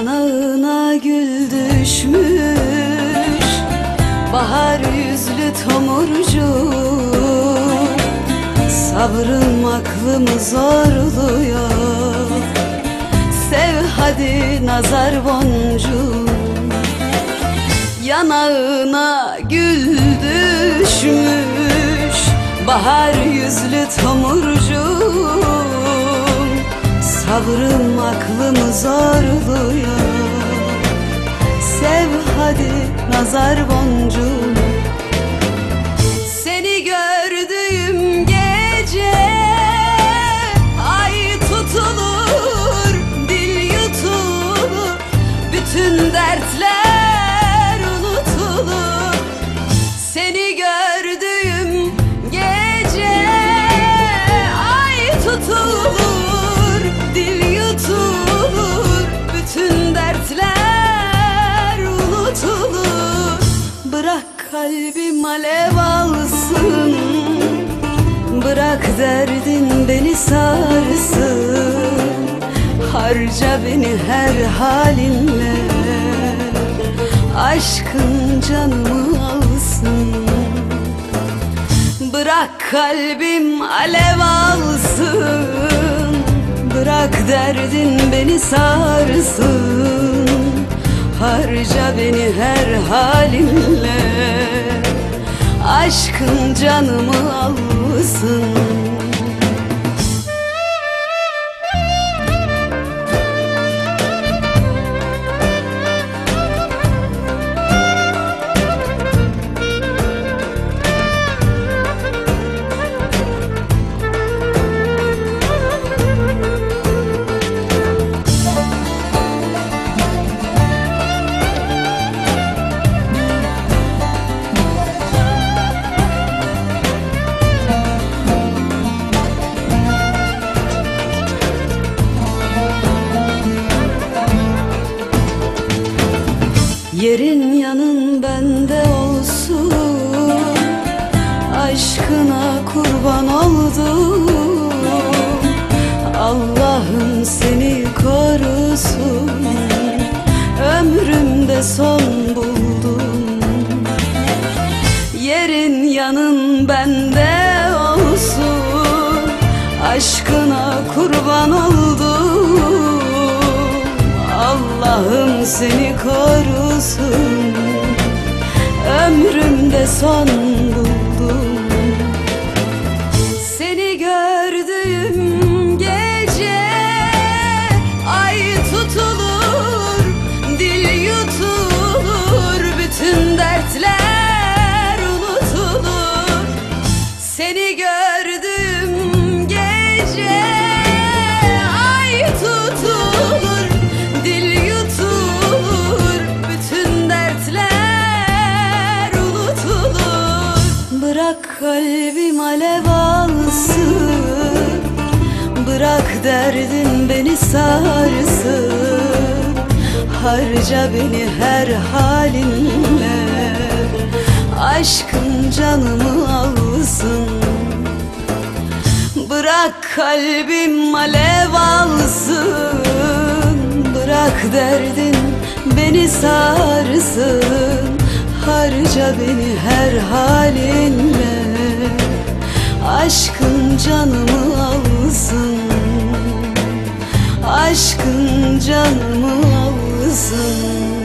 Yanağına gül düşmüş. Bahar yüzlü tomurcu Sabrım aklımı zorluyor. Sev hadi nazar boncuğu Yanağına gül düşmüş. Bahar yüzlü tomurcu Sabrım aklımı zorluyor Sev hadi nazar boncuğum kalbim alev alsın. Bırak derdin beni sarsın. Harca beni her halinle. Aşkın canımı alsın. Bırak kalbim alev alsın. Bırak derdin beni sarsın Harca beni her halinle. Aşkın canımı alsın Yerin yanın bende olsun. Aşkına kurban oldum. Allah'ım seni korusun. Ömrümde son buldum. Yerin yanın bende olsun. Aşkına kurban oldum Allah'ım seni korusun. Ömrümde son Bırak derdin beni sarsın. Harca beni her halinle. Aşkın canımı alsın. Bırak kalbim alev alsın. Bırak derdin beni sarsın. Harca beni her halinle. Aşkın canımı alsın Aşkın canımı alsın